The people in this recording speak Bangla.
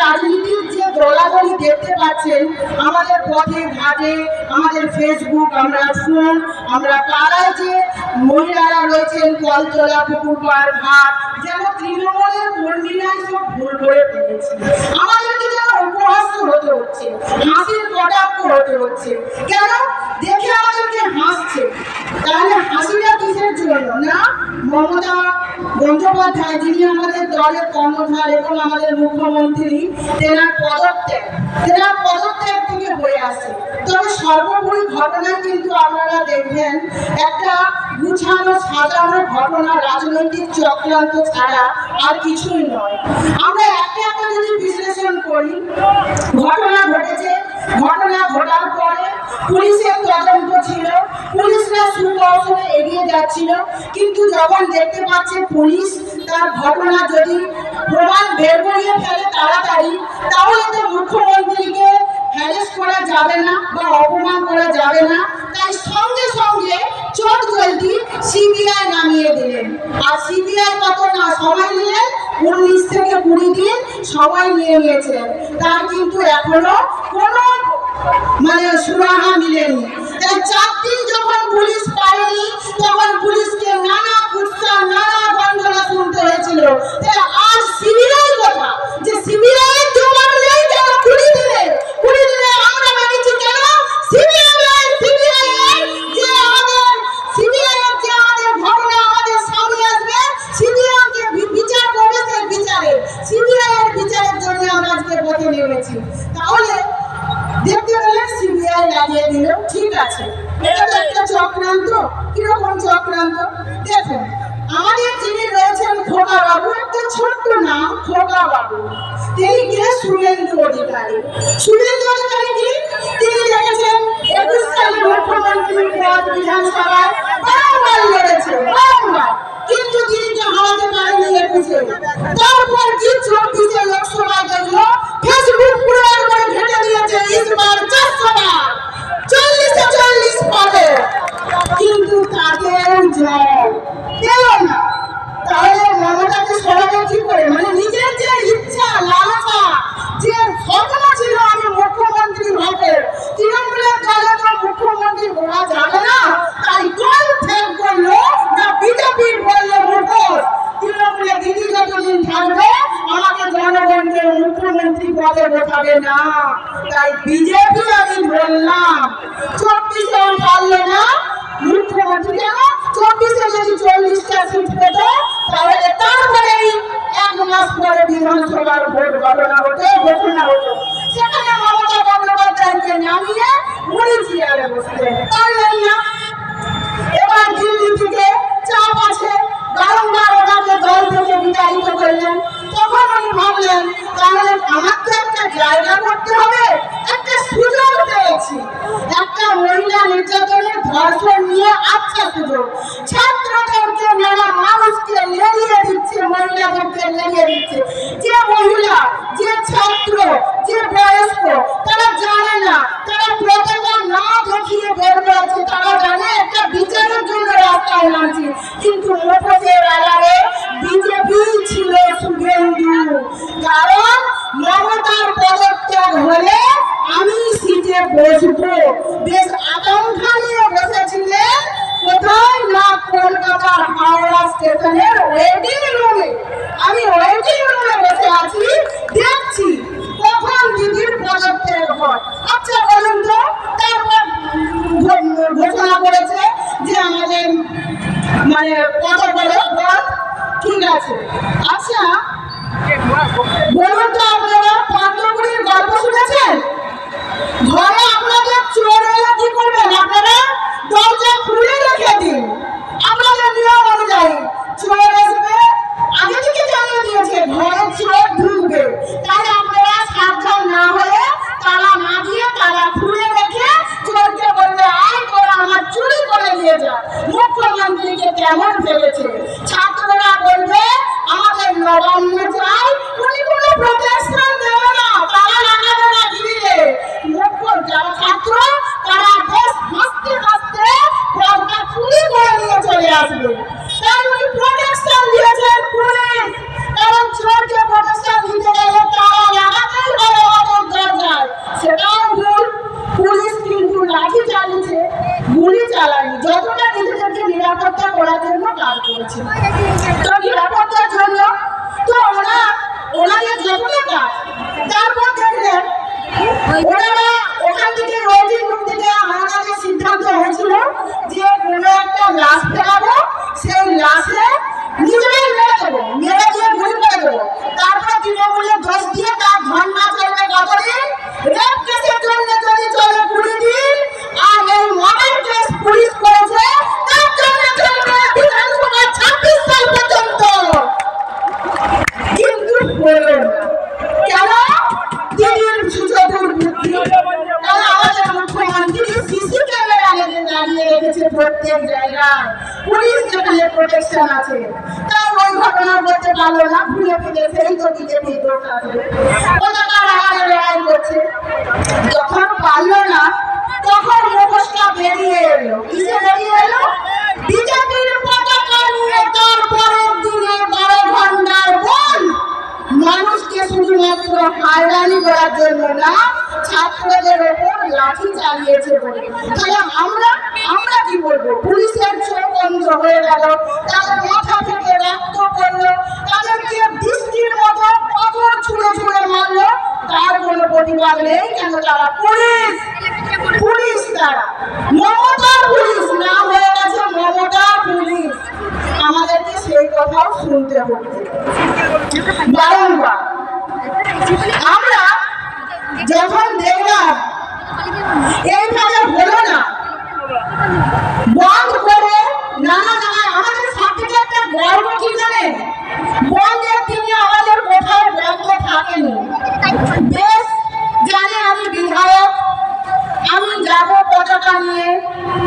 রাজনীতির যে মহিলারা রয়েছেন, কলতলা পুকুর পাড় ঘাট, যেন তৃণমূলের কর্মীরাই সব ভুল করে ফেলেছে। আমাদেরকে যেন উপহাস্য হতে হচ্ছে, হাসির কটাক্ষ হতে হচ্ছে। কেন? দেখে আমাদেরকে হাসছে তাহলে হাসিটা কিসের জন্য না মমতা বন্দ্যোপাধ্যায়, যিনি আমাদের দলের কর্ণধার এবং আমাদের মুখ্যমন্ত্রী, তেনার পদত্যাগ তেনার পদত্যাগ থেকে হয়ে আসে। তবে সর্বোপরি ঘটনায় কিন্তু আপনারা দেখবেন, একটা গুছানো, সাজানো ঘটনা, রাজনৈতিক চক্রান্ত ছাড়া আর কিছুই নয়। আমরা একটা একটা যদি বিশ্লেষণ করি, ঘটনা ঘটেছে ঘটনা ঘটার পরে পুলিশের তদন্ত ছিল। পুলিশরা সুকৌশলে এগিয়ে যাচ্ছিল। কিন্তু যখন দেখতে পাচ্ছে পুলিশ তার ঘটনা যদি প্রমাণ বের করিয়ে ফেলে তাড়াতাড়ি, তাহলে তো মুখ্যমন্ত্রীকে হ্যারেস করা যাবে না বা অপমান করা যাবে না। তাই সঙ্গে সঙ্গে চোট জলদি সিবিআই নামিয়ে দিলেন। আর সিবিআই কত না সময় নিলেন উনিশ থেকে কুড়ি দিন সময় নিয়ে নিয়েছেন তার কিন্তু এখনও কোনো মানে সুরাহা মিলেনি। তাই চার দিন যখন পুলিশ পায়নি, তখন পুলিশকে নানা কুৎসা, নানা গন্ধনা শুনতে হয়েছিল। তাই পথে নেমেছি। তাহলে দেখতে দিল ঠিক আছে। এটা তো একটা চক্রান্ত। কীরকম চক্রান্ত? দেখুন আমাদের যিনি রয়েছেন খোকা বাবু একটা ছোট্ট নাম খোকা বাবু তিনি কে? সুরেন্দ্র অধিকারী। সুরেন্দ্র অধিকারী কি? তিনি দেখেছেন একুশ সালে মুখ্যমন্ত্রী বিধানসভায় বারবার কিন্তু দিদিকে হারাতে পারেনি একুশে তারপর কি চব্বিশে লোকসভায় দেখল ফেসবুক পুরো একবার ঘেটে দিয়েছে ইসবার চারশো বার চল্লিশে চল্লিশ পাবে কিন্তু তাদের চল্লিশটা সিট পেত তাহলে তারপরেই এক মাস পরে বিধানসভার ভোট ঘটনা হতো ঘোষণা হতো। সেখানে মমতা বন্দ্যোপাধ্যায়কে নামিয়ে মুড়ি চেয়ারে বসতেন পারলেন না এবার দিল্লি থেকে চাপ আছে বারংবার ওনাকে দল থেকে বিতাড়িত করলেন। তখন উনি ভাবলেন, তাহলে আমার একটা জায়গা করতে হবে, একটা সুযোগ পেয়েছি। একটা মহিলা নির্যাতনের ধর্ষণ নিয়ে আচ্ছা সুযোগ। দিচ্ছে। যে মহিলা, যে ছাত্র, যে বয়স্ক, তারা জানে না, তারা না দেখিয়ে তারা জানে একটা বিচারের জন্য রাস্তায় নামছে। কিন্তু বিজেপি ছিল শুভেন্দু কারণ মমতার পদত্যাগ হলে আমি সিটে বসবো। বেশ আকাঙ্ক্ষা নিয়ে বসেছিলেন। কোথায় না কলকাতার হাওড়া স্টেশনের ওয়েটিং রুমে আমি ওয়েটিং রুমে বসে আছি দেখছি কখন দিদির পদত্যাগ হয় আচ্ছা বলুন তো তারপর ঘো- ঘোষণা করেছে যে আমাদের মানে কত বড় পদ ঠিক আছে। আচ্ছা বলুন ঘরে আপনাদের চোর তাই আপনারা সাবধান না হয়ে তালা না তালা খুলে রেখে চোরকে বলবে, আয় তোরা আমার চুরি করে নিয়ে মুখ্যমন্ত্রীকে কেমন ভেবেছে? পার করেছেন। রেখেছে প্রত্যেক জায়গায়। পুলিশ যেখানে প্রোটেকশন আছে। তার ওই ঘটনা করতে পারল না, ভুলে ফেলেছে এই তো বিজেপি দোষ আছে। পতাকা লড়াই লড়াই করছে? যখন পারল না, তখন মুখোশটা বেরিয়ে এলো। কিসে বেরিয়ে এলো? বিজেপির পতাকা নিয়ে তারপরের শুধুমাত্র হয়রানি করার জন্য না, ছাত্রদের ওপর লাঠি চালিয়েছে বলে। তাহলে আমরা আমরা কি বলব? পুলিশের চোখ বন্ধ হয়ে গেল, তাদের মাথা থেকে রক্ত পড়ল তাদেরকে বৃষ্টির মতো পাথর ছুঁড়ে ছুঁড়ে মারলো, তার কোনো প্রতিবাদ নেই, কেন তারা পুলিশ? পুলিশ তারা। মমতা পুলিশ না হয়ে গেছে মমতা পুলিশ। আমাদেরকে সেই কথাও শুনতে হবে। বারংবার। আমরা যখন দেখলাম এইভাবে হলো না।